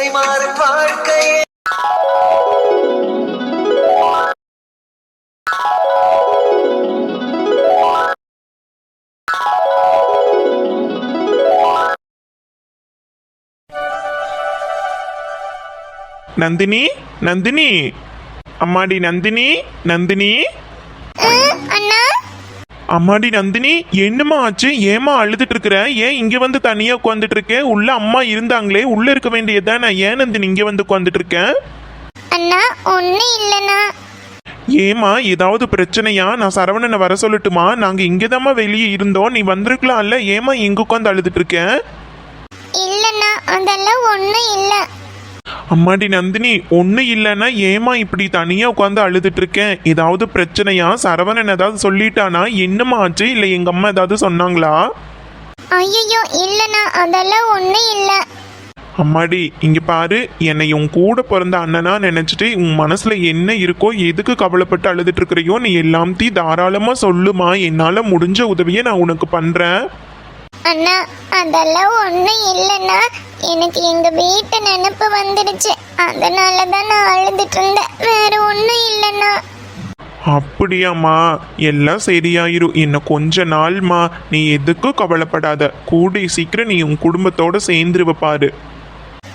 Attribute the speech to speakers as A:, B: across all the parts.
A: திசை மாறும் வாழ்க்கையே.
B: நந்தினி நந்தினி. அம்மாடி நந்தினி நந்தினி. அம்மாடி நந்தினி என்னம்மா ஆச்சு? ஏமா அழுதுட்டு இருக்கிற? ஏன் இங்க வந்து தனியா உட்காந்துட்டு இருக்க? உள்ள அம்மா இருந்தாங்களே உள்ள இருக்க வேண்டியதுதானே? ஏன் நந்தினி இங்க வந்து உட்காந்துட்டு இருக்க?
C: அண்ணா ஒன்றும் இல்லைண்ணா.
B: ஏமா ஏதாவது பிரச்சனையா? நான் சரவணனை வர சொல்லட்டுமா? நாங்க இங்கதாம்மா வெளியே இருந்தோம். நீ வந்திருக்கலாம்ல. ஏமா இங்க உட்காந்து அழுதுட்டு இருக்க?
C: இல்லைண்ணா அதெல்லாம் ஒன்றும் இல்லை.
B: அம்மாடி நந்தினி ஒண்ணு இல்லைன்னா ஏமா இப்படி தனியா உட்காந்து அழுதுட்டு இருக்கேன் ஏதாவது பிரச்சனையா? சரவணன் ஏதாவது சொல்லிட்டானா? என்னம்மா ஆச்சு? இல்ல எங்க அம்மா ஏதாவது சொன்னாங்களா?
C: ஐயோ இல்லைண்ணா. அதெல்லாம் ஒன்றும் இல்லை.
B: அம்மாடி இங்க பாரு. என்னை உன் கூட பிறந்த அண்ணனா நினைச்சிட்டு உன் மனசுல என்ன இருக்கோ எதுக்கு கவலைப்பட்டு அழுதுட்டு இருக்கிறியோ நீ எல்லாத்தையும் தாராளமா சொல்லுமா. என்னால முடிஞ்ச உதவியை நான் உனக்கு பண்றேன்.
C: அண்ணா அதெல்லாம் ஒன்றும் இல்லைண்ணா. எனக்கு எங்கள் வீட்டு நினப்பு வந்துடுச்சு. அதனால தான் நான் அழுதுட்டு இருந்தேன் வேற ஒன்றும் இல்லைண்ணா.
B: அப்படியாம்மா. எல்லாம் சரியாயிரும் இன்னும் கொஞ்ச நாள்மா. நீ எதுக்கும் கவலைப்படாத. கூடி சீக்கிரம் நீ உன் குடும்பத்தோட சேர்ந்துருவ பாரு.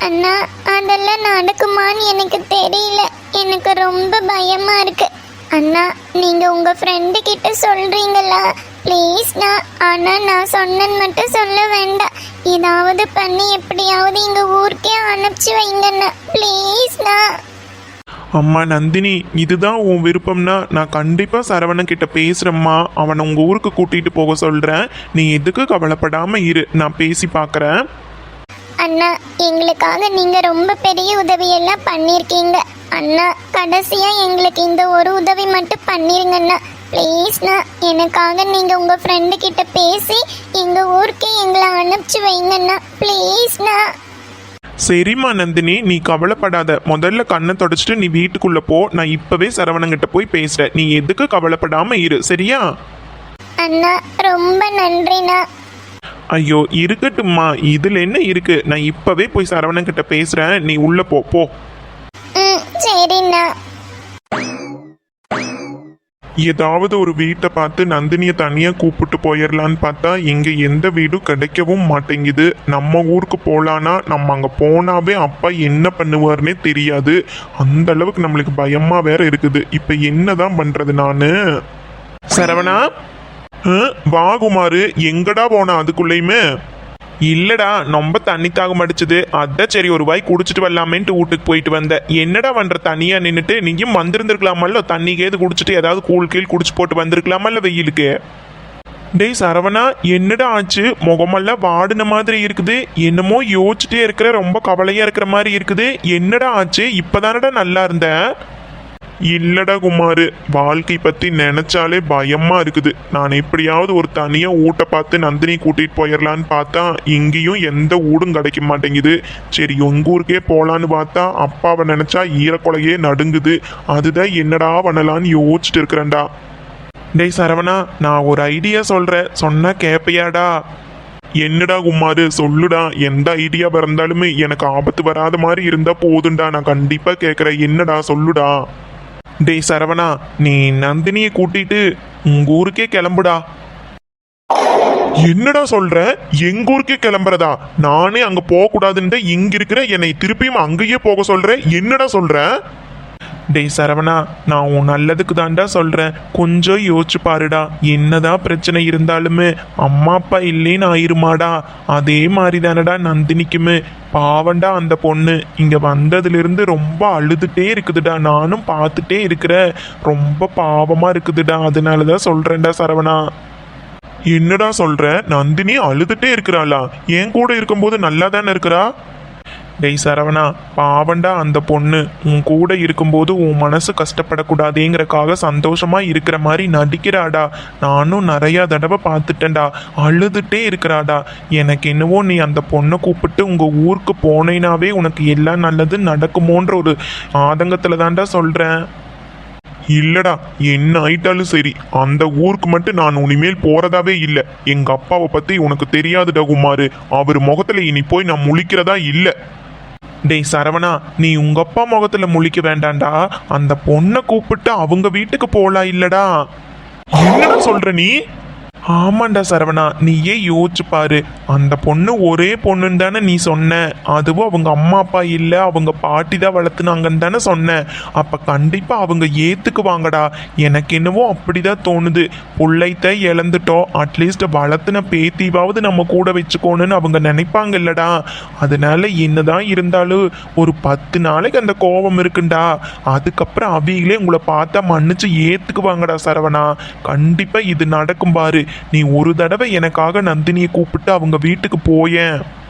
C: அண்ணா அதெல்லாம் நடக்குமான்னு எனக்கு தெரியல. எனக்கு ரொம்ப பயமா இருக்கு. அண்ணா நீங்க உங்க ஃப்ரெண்டு கிட்ட சொல்றீங்களா? ப்ளீஸ்ண்ணா ஆனா நான் சொன்னேன்னு மட்டும் சொல்ல வேண்டாம். ஏதாவது பண்ணி எப்படியாவது எங்க ஊருக்கே அனுப்பிச்சு வைங்கண்ணா. ப்ளீஸ்ண்ணா
B: அம்மா நந்தினி இதுதான் உன் விருப்பம்னா நான் கண்டிப்பா சரவணன் கிட்ட பேசுறேம்மா. அவனை உங்க ஊருக்கு கூட்டிட்டு போக சொல்றேன். நீ எதுக்கு கவலைப்படாம இரு. நான் பேசி பார்க்கறேன்
C: அண்ணா எங்களுக்காக நீங்க ரொம்ப பெரிய உதவியெல்லாம் பண்ணியிருக்கீங்க. அண்ணா கடைசியா எங்களுக்கு இந்த ஒரு உதவி மட்டும் பண்ணிருங்கண்ணா. ப்ளீஸ்ண்ணா எனக்காக நீங்க உங்க ஃப்ரெண்டு கிட்ட பேசி எங்க ஊருக்கு எங்களை அனுப்பிச்சு வைங்கண்ணா ப்ளீஸ்ண்ணா
B: சரிம்மா நந்தினி நீ கவலைப்படாத. முதல்ல கண்ணை தொடச்சிட்டு நீ வீட்டுக்குள்ள போ. நான் இப்பவே சரவணங்கிட்ட போய் பேசுறேன். நீ எதுக்கு கவலைப்படாம இரு. சரியா?
C: அண்ணா ரொம்ப நன்றிண்ணா
B: ஐயோ இருக்கட்டும்மா. இதுல என்ன இருக்கு? நான் இப்பவே போய் சரவணன் கிட்ட பேசுறேன். நீ உள்ள போ. போ.
C: ம் சரிண்ணா
B: ஏதாவது ஒரு வீட்டை பார்த்து நந்தினியை தனியாக கூப்பிட்டு போயிடலான்னு பார்த்தா இங்கே எந்த வீடும் கிடைக்கவும் மாட்டேங்குது. நம்ம ஊருக்கு போகலான்னா நம்ம அங்கே போனாவே அப்பா என்ன பண்ணுவார்னே தெரியாது. அந்த அளவுக்கு நம்மளுக்கு பயமாக வேற இருக்குது. இப்போ என்ன தான் பண்ணுறது நான்? சரவணா? அஹ், வா குமாரு. எங்கடா போனா அதுக்குள்ளேயுமே? இல்லடா ரொம்ப தண்ணி தாகம் அடிச்சது. அதான் சரி ஒரு வாய் குடிச்சிட்டு வரலாமேன்ட்டு வீட்டுக்கு போயிட்டு வந்தேன் என்னடா பண்ற தனியா நின்றுட்டு நீயும் வந்திருந்திருக்கலாமல்ல? தண்ணி கேது குடிச்சிட்டு ஏதாவது கூழ் கீழ் குடிச்சு போட்டு வந்திருக்கலாமல்ல வெயிலுக்கு? டேய் சரவணா என்னடா ஆச்சு? முகமெல்லாம் வாடின மாதிரி இருக்குது. என்னமோ யோசிச்சுட்டே இருக்கிற ரொம்ப கவலையா இருக்கிற மாதிரி இருக்குது. என்னடா ஆச்சு? இப்பதானடா நல்லா இருந்தேன். இல்லடா குமார் வாழ்க்கை பற்றி நினச்சாலே பயமாக இருக்குது. நான் எப்படியாவது ஒரு தனியாக ஊட்டை பார்த்து நந்தினி கூட்டிகிட்டு போயிடலான்னு பார்த்தா இங்கேயும் எந்த ஊடும் கிடைக்க மாட்டேங்குது. சரி உங்க ஊருக்கே போகலான்னு பார்த்தா அப்பாவை நினச்சா ஈரக்குலையே நடுங்குது. அதுதான் என்னடா பண்ணலான்னு யோசிச்சுட்டு இருக்கிறேன்டா. டேய் சரவணா நான் ஒரு ஐடியா சொல்கிறேன் சொன்னால் கேட்பையாடா என்னடா குமாரு சொல்லுடா. எந்த ஐடியா பிறந்தாலுமே எனக்கு ஆபத்து வராத மாதிரி இருந்தால் போதுண்டா நான் கண்டிப்பாக கேட்குறேன் என்னடா சொல்லுடா. டேய் சரவணா நீ நந்தினியை கூட்டிட்டு உங்க ஊருக்கே கிளம்புடா. என்னடா சொல்ற? எங்க ஊருக்கே கிளம்புறதா? நானே அங்க போக கூடாதுன்னு இங்க இருக்கிற என்னை திருப்பியும் அங்கேயே போக சொல்ற? என்னடா சொல்ற? டேய் சரவணா நான் உன் நல்லதுக்கு தான்டா சொல்றேன். கொஞ்சம் யோசிச்சு பாருடா. என்னதான் பிரச்சனை இருந்தாலுமே அம்மா அப்பா இல்லைன்னு ஆயிருமாடா. அதே மாதிரி தானடா நந்தினிக்குமே. பாவண்டா அந்த பொண்ணு. இங்க வந்ததுலேருந்து ரொம்ப அழுதுட்டே இருக்குதுடா. நானும் பார்த்துட்டே இருக்கிறேன். ரொம்ப பாவமா இருக்குதுடா. அதனால தான் சொல்றேன்டா சரவணா. என்னடா சொல்ற? நந்தினி அழுதுட்டே இருக்கிறாளா? என் கூட இருக்கும்போது நல்லா தானே இருக்கிறா? டேய் சரவணா பாவண்டா அந்த பொண்ணு. உன் கூட இருக்கும்போது உன் மனசு கஷ்டப்படக்கூடாதேங்கிறக்காக சந்தோஷமா இருக்கிற மாதிரி நடிக்கிறாடா. நானும் நிறையா தடவை பார்த்துட்டேன்டா. அழுதுட்டே இருக்கிறாடா. எனக்கு என்னவோ நீ அந்த பொண்ணை கூப்பிட்டு உங்க ஊருக்கு போனேனாவே உனக்கு எல்லாம் நல்லது நடக்குமோன்ற ஒரு ஆதங்கத்துல தான்டா சொல்றேன். இல்லடா என்ன ஆயிட்டாலும் சரி. அந்த ஊருக்கு மட்டும் நான் இனிமேல் போறதாவே இல்லை. எங்க அப்பாவை பத்தி உனக்கு தெரியாதுடா குமாரு. அவர் முகத்துல இனி போய் நான் முழிக்கிறதா இல்லை. டேய் சரவணா நீ உங்க அப்பா முகத்துல முழிக்க வேண்டாம்டா அந்த பொண்ணை கூப்பிட்டு அவங்க வீட்டுக்கு போலாம் இல்லடா. என்ன சொல்ற நீ? ஆமாண்டா சரவணா நீயே யோசிச்சு பாரு. அந்த பொண்ணு ஒரே பொண்ணுன்னு தானே நீ சொன்ன. அதுவும் அவங்க அம்மா அப்பா இல்லை அவங்க பாட்டி தான் வளர்த்துனாங்கன்னு தானே சொன்ன. அப்போ கண்டிப்பாக அவங்க ஏற்றுக்குவாங்கடா எனக்கு என்னவோ அப்படி தான் தோணுது. பிள்ளைத்த இழந்துட்டோம். அட்லீஸ்ட் வளர்த்துன பேத்தியாவது நம்ம கூட வச்சுக்கோணுன்னு அவங்க நினைப்பாங்க இல்லடா அதனால என்னதான் இருந்தாலும் ஒரு பத்து நாளைக்கு அந்த கோபம் இருக்குண்டா. அதுக்கப்புறம் அவங்களே உங்களை பார்த்தா மன்னிச்சு ஏற்றுக்குவாங்கடா சரவணா. கண்டிப்பாக இது நடக்கும் பாரு. நீ ஒரு தடவை எனக்காக நந்தினியை கூப்பிட்டு அவங்க வீட்டுக்கு போயேன்.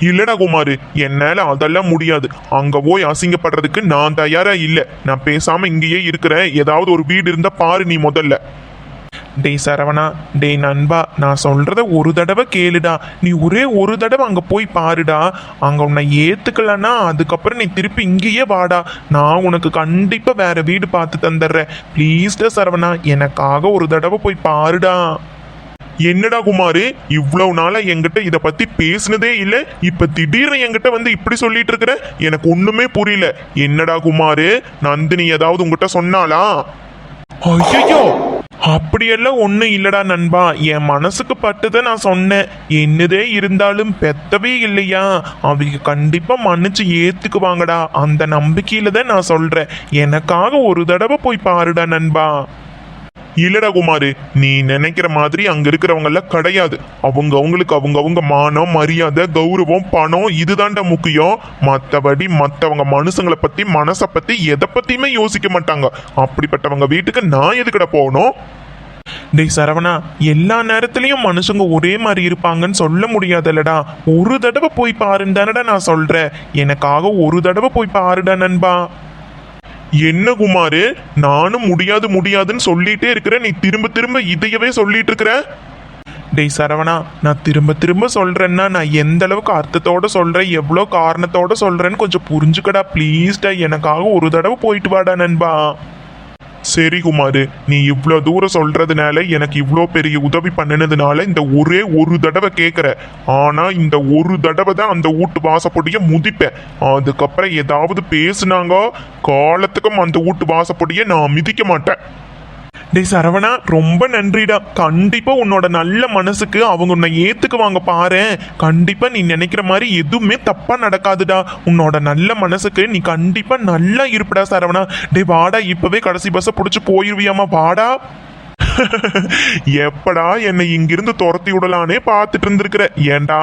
B: இல்லடா குமாரு என்னால அதெல்லாம் முடியாது. அங்க போய் அசிங்கப்படுறதுக்கு நான் தயாரா இல்ல. நான் பேசாம இங்கேயே இருக்கிறேன். ஏதாவது ஒரு வீடு இருந்தா பாரு நீ முதல்ல. டேய் சரவணா டேய் நண்பா நான் சொல்கிறத ஒரு தடவை கேளுடா. நீ ஒரே ஒரு தடவை அங்கே போய் பாருடா. அங்கே உன்னை ஏற்றுக்கலன்னா அதுக்கப்புறம் நீ திருப்பி இங்கேயே வாடா. நான் உனக்கு கண்டிப்பாக வேற வீடு பார்த்து தந்துடுறேன். ப்ளீஸ்டா சரவணா எனக்காக ஒரு தடவை போய் பாருடா. என்னடா குமாரு இவ்வளவு நாளா என்கிட்ட இதை பத்தி பேசினதே இல்ல. இப்ப திடீர்னு என்கிட்ட வந்து இப்படி சொல்லிட்டு இருக்கிற? எனக்கு ஒண்ணுமே புரியல. என்னடா குமாரு நந்தினி ஏதாவது உங்ககிட்ட சொன்னாலா ஐயோ அப்படியெல்லாம் ஒன்றும் இல்லடா நண்பா. என் மனசுக்கு பட்டுதை நான் சொன்னேன். என்னதே இருந்தாலும் பெத்தவே இல்லையா? அவங்க கண்டிப்பா மன்னிச்சு ஏத்துக்குவாங்கடா. அந்த நம்பிக்கையில தான் நான் சொல்றேன். எனக்காக ஒரு தடவை போய் பாருடா நண்பா. இல்லடா குமாரு நீ நினைக்கிற மாதிரி அங்க இருக்கிறவங்க எல்லாம் கிடையாது. அவங்க அவங்களுக்கு அவங்க அவங்க மானம் மரியாதை கௌரவம் பணம் இதுதான்டா முக்கியம். மத்தபடி மத்தவங்க மனுஷங்களை பத்தி மனசை பத்தி எதை பத்தியுமே யோசிக்க மாட்டாங்க. அப்படிப்பட்டவங்க வீட்டுக்கு நான் எதுக்கட போகணும்? டேய் சரவணா எல்லா நேரத்துலயும் மனுஷங்க ஒரே மாதிரி இருப்பாங்கன்னு சொல்ல முடியாதுல்லடா. ஒரு தடவை போய் பாருன்னு தானடா நான் சொல்றேன். எனக்காக ஒரு தடவை போய் பாருடா நண்பா. என்ன குமாரு? நானும் முடியாது முடியாதுன்னு சொல்லிட்டே இருக்கிறேன். நீ திரும்ப திரும்ப இதையவே சொல்லிட்டு இருக்கிற? டேய் சரவணா நான் திரும்ப திரும்ப சொல்கிறேன்னா நான் எந்த அளவுக்கு அர்த்தத்தோட சொல்கிறேன் எவ்வளோ காரணத்தோட சொல்கிறேன்னு கொஞ்சம் புரிஞ்சுக்கடா ப்ளீஸ்டா எனக்காக ஒரு தடவை போயிட்டு வாடா நண்பா. சரி குமாரு நீ இவ்வளோ தூரம் சொல்றதுனால எனக்கு இவ்வளோ பெரிய உதவி பண்ணினதுனால இந்த ஒரே ஒரு தடவை கேட்குற ஆனால் இந்த ஒரு தடவை தான் அந்த வீட்டு வாசப்படியை முதிப்பேன் அதுக்கப்புறம் ஏதாவது பேசுனாங்க காலத்துக்கும் அந்த வீட்டு வாசப்படியை நான் மிதிக்க மாட்டேன். டேய் சரவணா ரொம்ப நன்றிடா. கண்டிப்பா உன்னோட நல்ல மனசுக்கு அவங்க உன்னை ஏத்துக்குவாங்க பாரு. கண்டிப்பா நீ நினைக்கிற மாதிரி எதுவுமே தப்பா நடக்காதுடா. உன்னோட நல்ல மனசுக்கு நீ கண்டிப்பா நல்லா இருப்படா சரவணா. டே வாடா இப்பவே கடைசி பஸ்ஸை பிடிச்சி போயிருவியாமா? வாடா. எப்படா என்னை இங்கிருந்து துரத்தி விடலானே பார்த்துட்டு இருந்திருக்கிற. ஏன்டா?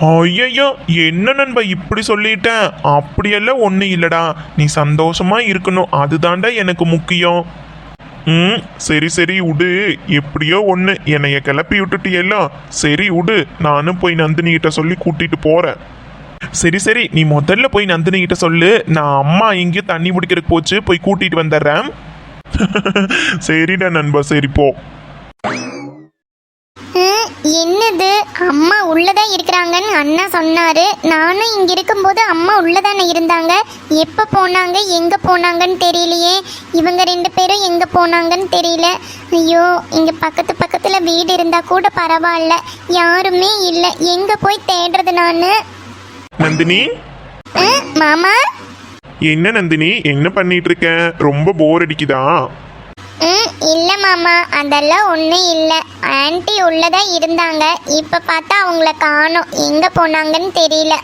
B: ஐயையோ என்ன நண்பா இப்படி சொல்லிட்டேன் அப்படியெல்லாம் ஒன்றும் இல்லடா. நீ சந்தோஷமா இருக்கணும். அதுதான்டா எனக்கு முக்கியம். ம் சரி சரி விடு எப்படியோ ஒன்று என்னைய கிளப்பி விட்டுட்டியெல்லாம் சரி விடு நானும் போய் நந்தினி கிட்ட சொல்லி கூட்டிட்டு போறேன். சரி சரி நீ முதல்ல போய் நந்தினி கிட்ட சொல்லு. நான் அம்மா எங்கேயோ தண்ணி பிடிக்கிறதுக்கு போச்சு. போய் கூட்டிட்டு வந்துடுறேன். சரிடா நண்பா சரி போ.
C: என்னது? அம்மா உள்ளதான் இருக்கிறாங்கன்னு அண்ணா சொன்னாரு. நானும் இங்க இருக்கும்போது அம்மா உள்ளதானே இருந்தாங்க. எப்ப போனாங்க எங்க போனாங்கன்னு தெரியலையே. இவங்க ரெண்டு பேரும் எங்க போனாங்கன்னு தெரியல. ஐயோ இங்க பக்கத்து பக்கத்துல வீடு இருந்தா கூட பரவாயில்ல. யாருமே இல்லை. எங்க போய் தேடுறது நானு?
B: நந்தினி?
C: மாமா?
B: என்ன நந்தினி? என்ன பண்ணிட்டு இருக்க? ரொம்ப போர் அடிக்குதா?
C: இல்லை மாமா அதெல்லாம் ஒன்றும் இல்லை. ஆன்ட்டி உள்ளதான் இருந்தாங்க. இப்போ பார்த்தா அவங்கள காணோம். எங்கே போனாங்கன்னு தெரியல.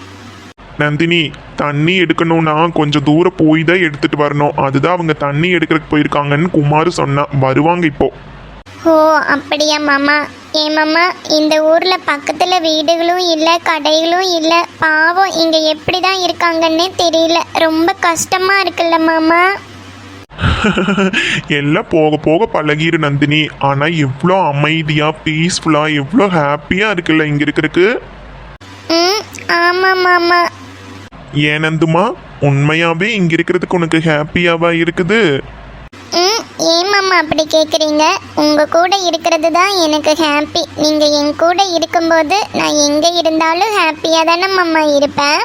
B: நந்தினி தண்ணி எடுக்கணும்னா கொஞ்சம் தூரம் போய் தான் எடுத்துட்டு வரணும். அதுதான் அவங்க தண்ணி எடுக்கிறதுக்கு போயிருக்காங்கன்னு குமார் சொன்னான் வருவாங்க இப்போ.
C: ஓ அப்படியா மாமா. ஏன் மாமா இந்த ஊரில் பக்கத்தில் வீடுகளும் இல்லை கடைகளும் இல்லை. பாவம் இங்கே எப்படி தான் இருக்காங்கன்னே தெரியல. ரொம்ப கஷ்டமாக இருக்குல்ல மாமா.
B: எல்லாம் போக போக பழகிரு நந்தினி. ஆனா எவ்வளோ அமைதியா பீஸ்ஃபுல்லா எவ்வளோ ஹாப்பியா இருக்குல்ல இங்க இருக்கிறதுக்கு?
C: ம் ஆமாம் மாமா.
B: ஏன் நந்துமா? உண்மையாவே இங்க இருக்கிறதுக்கு உனக்கு ஹாப்பியாவா இருக்குது?
C: ம் ஏன் மாமா அப்படி கேட்குறீங்க உங்கள் கூட இருக்கிறது தான் எனக்கு ஹாப்பி நீங்கள் என் கூட இருக்கும்போது நான் எங்கே இருந்தாலும் ஹாப்பியாக தானே மாமா இருப்பேன்.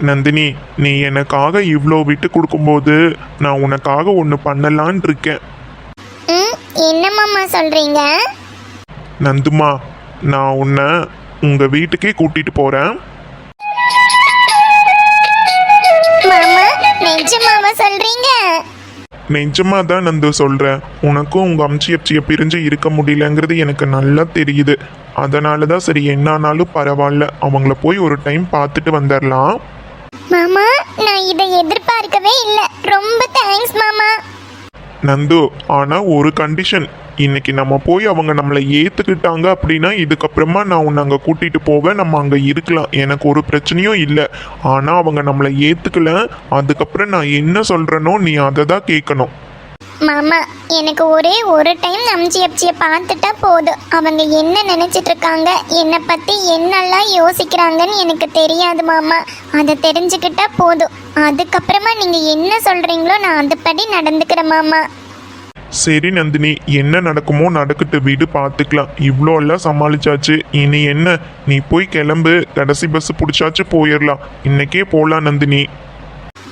B: நந்தினி நீ எனக்காக இவ்வளோ விட்டு கொடுக்கும்போது நான் உனக்காக ஒன்று பண்ணலான் இருக்கேன்.
C: ம் என்ன மாமா சொல்கிறீங்க
B: நந்துமா நான் உன்னை உங்க வீட்டுக்கே கூட்டிட்டு போறேன்.
C: நிஜமாவா சொல்றீங்க?
B: நிஜமா தான் நந்து சொல்றேன் உனக்கும் உங்க அம்ச்சி அப்சியை பிரிஞ்சு இருக்க முடியலங்கிறது எனக்கு நல்லா தெரியுது. அதனால தான் சரி என்னானாலும் பரவாயில்ல. அவங்கள போய் ஒரு டைம் பார்த்துட்டு வந்துடலாம்
C: மாமா நான் இதை எதிர்பார்க்கவே இல்ல. ரொம்ப தேங்க்ஸ் மாமா.
B: நந்து ஆனா ஒரு கண்டிஷன் இன்னைக்கு நம்ம போய் அவங்க நம்மளை ஏத்துக்கிட்டாங்க அப்படின்னா இதுக்கப்புறமா நான் உன்னை அங்கே கூட்டிட்டு போவேன் நம்ம அங்க இருக்கலாம். எனக்கு ஒரு பிரச்சனையும் இல்லை. ஆனா அவங்க நம்மளை ஏத்துக்கல. அதுக்கப்புறம் நான் என்ன சொல்றேனோ நீ அதை தான் கேட்கணும்.
C: மாமா எனக்கு ஒரே ஒரு டைம் நம்ஜி அப்சியை பார்த்துட்டா போதும் அவங்க என்ன நினைச்சிட்டு இருக்காங்க என்னை பத்தி என்னெல்லாம் யோசிக்கிறாங்கன்னு எனக்கு தெரியாது மாமா. அதை தெரிஞ்சுக்கிட்டா போதும் அதுக்கப்புறமா நீங்க என்ன சொல்றீங்களோ நான் அதுபடி நடந்துக்கிறேன் மாமா.
B: சரி நந்தினி என்ன நடக்குமோ நடக்கட்டு வீடு பார்த்துக்கலாம். இவ்வளோ எல்லாம் சமாளிச்சாச்சு. இனி என்ன? நீ போய் கிளம்பு. கடைசி பஸ் பிடிச்சாச்சு போயிடலாம் இன்னைக்கே போகலாம் நந்தினி.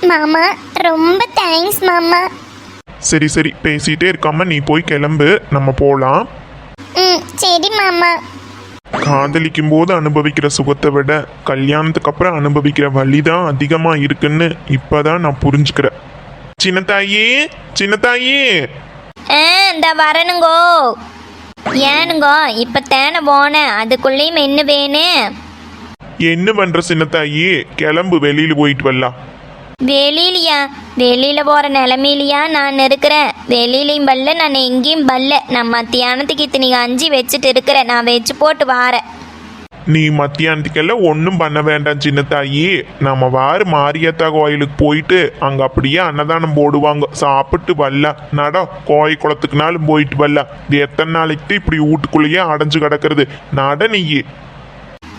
C: மாமா ரொம்ப தேங்க்ஸ் மாமா.
B: சரி சரி பேசிட்டே இருக்காம நீ போய் கிளம்பு. நம்ம போகலாம்
C: ம் சரி மாமா.
B: காதலிக்கும் போது அனுபவிக்கிற சுகத்தை விட கல்யாணத்துக்கு அப்புறம் அனுபவிக்கிற வலி தான் அதிகமாக இருக்குன்னு இப்போதான் நான் புரிஞ்சுக்கிறேன். சின்னத்தாயி சின்னத்தாயி
A: ஆ இந்த வரணுங்கோ. ஏனுங்கோ இப்போ தேனை போனேன் அதுக்குள்ளேயும் என்ன வேணும்
B: என்ன பண்ற சின்னத்தாயி கிளம்பு வெளியில போயிட்டு வரலாம்.
A: வெளியிலையா வெளியில் போகிற நிலமையிலையா நான் இருக்கிறேன். வெளியிலையும் பல்ல நான் எங்கேயும் பல்ல. நான் மத்தியானத்துக்கு இத்தனை அஞ்சு வச்சுட்டு இருக்கிறேன். நான் வச்சு போட்டு வாரேன்.
B: நீ மத்தியானத்துக்கெல்லாம் ஒன்றும் பண்ண வேண்டாம் சின்னத்தாயி நம்ம வாரு மாரியத்தா கோயிலுக்கு போயிட்டு அங்கே அப்படியே அன்னதானம் போடுவாங்க. சாப்பிட்டு வரல நட கோயில் குளத்துக்குனாலும் போயிட்டு வரல இது எத்தனை நாளைக்கு இப்படி வீட்டுக்குள்ளேயே அடைஞ்சு கிடக்கிறது? நட நீ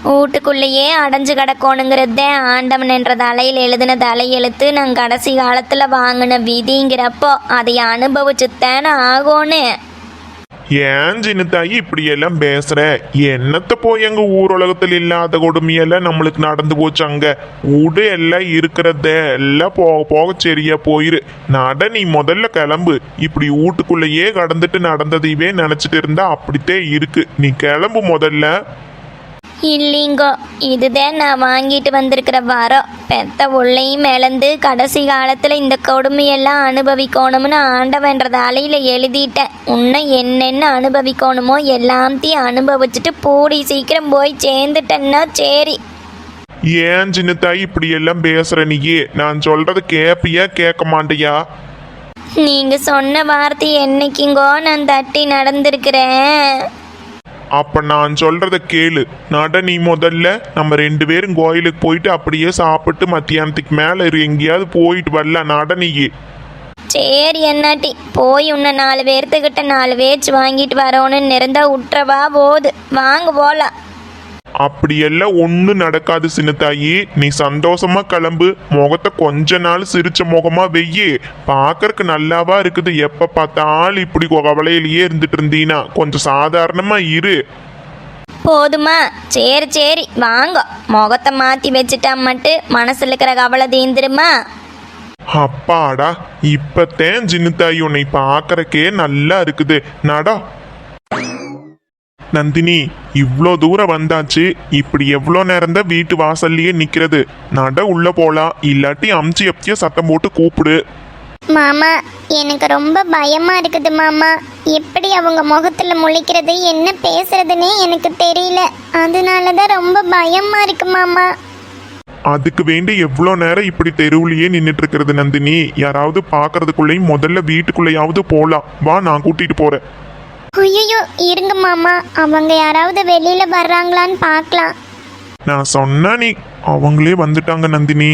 A: வீட்டுக்குள்ளேயே அடைஞ்சு கிடக்கணுங்கிறத ஆண்டவன் என்ற தலையில் எழுதின தலையெழுத்து நான் கடைசி காலத்தில் வாங்கின விதிங்கிறப்போ அதை அனுபவிச்சுத்தானே ஆகும்னு
B: ஏன் சின்னத்தாயி இப்படி எல்லாம் பேசுற? என்னத்த போய் எங்க ஊர் உலகத்தில் இல்லாத கொடுமையெல்லாம் நம்மளுக்கு நடந்து போச்சு அங்க? உடு எல்லாம் இருக்கிறத எல்லாம் போக போக சரியா போயிரு. நட நீ முதல்ல கிளம்பு. இப்படி வீட்டுக்குள்ளேயே கடந்துட்டு நடந்ததையவே நினைச்சிட்டு இருந்தா அப்படித்தே இருக்கு. நீ கிளம்பு முதல்ல.
A: இல்லைங்கோ இதுதான் நான் வாங்கிட்டு வந்திருக்கிற வரம். பெத்த உள்ளையும் இழந்து கடைசி காலத்தில் இந்த கொடுமையெல்லாம் அனுபவிக்கணும்னு ஆண்டவன்றத அலையில் எழுதிட்டேன். இன்னும் என்னென்ன அனுபவிக்கணுமோ எல்லாத்தையும் அனுபவிச்சுட்டு பூடி சீக்கிரம் போய் சேர்ந்துட்டேன்னா சரி.
B: ஏன் சின்னத்தாயி இப்படி எல்லாம் பேசுற நீயே? நான் சொல்றத கேப்பியா கேட்க மாட்டியா
A: நீங்கள் சொன்ன வார்த்தை என்னைக்குங்கோ நான் தட்டி நடந்திருக்கிறேன்.
B: அப்போ நான் சொல்கிறத கேளு. நட நீ முதல்ல நம்ம ரெண்டு பேரும் கோயிலுக்கு போயிட்டு அப்படியே சாப்பிட்டு மத்தியானத்துக்கு மேலே இரு. எங்கேயாவது போயிட்டு வரல நட நீ
A: சரி என்னாட்டி. போய் உன்னை நாலு பேர்த்துக்கிட்ட நாலு பேச்சு வாங்கிட்டு வரோன்னு நிறந்தா விட்டுறவா போகுது. வாங்க போகலாம்
B: அப்படியெல்லாம் ஒன்றும் நடக்காது சின்னத்தாயி. நீ சந்தோஷமா கிளம்பு. முகத்தை கொஞ்ச நாள் சிரிச்ச முகமா வெய்யி. பார்க்கறக்கு நல்லாவா இருக்குது. எப்ப பார்த்தாலும் இப்படி கவலையிலேயே இருந்துட்டு இருந்தீனா. கொஞ்சம் சாதாரணமா இரு.
A: போதுமா. சரி சரி. வாங்க. முகத்தை மாற்றி வச்சுட்டா மட்டும் மனசில் இருக்கிற கவலை தீந்துருமா?
B: அப்பாடா. இப்பத்தேன் சின்னத்தாயி உன்னை பார்க்கறக்கே நல்லா இருக்குது. நடா. நந்தினி இவ்வளோ தூரம் வந்தாச்சு இப்படி எவ்வளோ நேரம் தான் வீட்டு வாசல்லையே நிக்கிறது? நட உள்ள போலாம் இல்லாட்டி அம்ச்சி அப்சிய சத்தம் போட்டு கூப்பிடு.
C: மாமா எனக்கு ரொம்ப பயமா இருக்குது மாமா. எப்படி அவங்க முகத்துல முழிக்கிறது என்ன பேசுறதுன்னே எனக்கு தெரியல. அதனால தான் ரொம்ப பயமா இருக்கு மாமா.
B: அதுக்கு வேண்டி எவ்வளோ நேரம் இப்படி தெருவுலயே நின்றுட்டு இருக்கிறது நந்தினி? யாராவது பார்க்கறதுக்குள்ளேயும் முதல்ல வீட்டுக்குள்ளேயாவது போலாம். வா நான் கூட்டிட்டு போறேன்.
C: ஐயோ இருங்க மாமா. அவங்க யாராவது வெளியில வர்றாங்களான்னு பார்க்கலாம்.
B: நான் சொன்னா நீ அவங்களே வந்துட்டாங்க நந்தினி.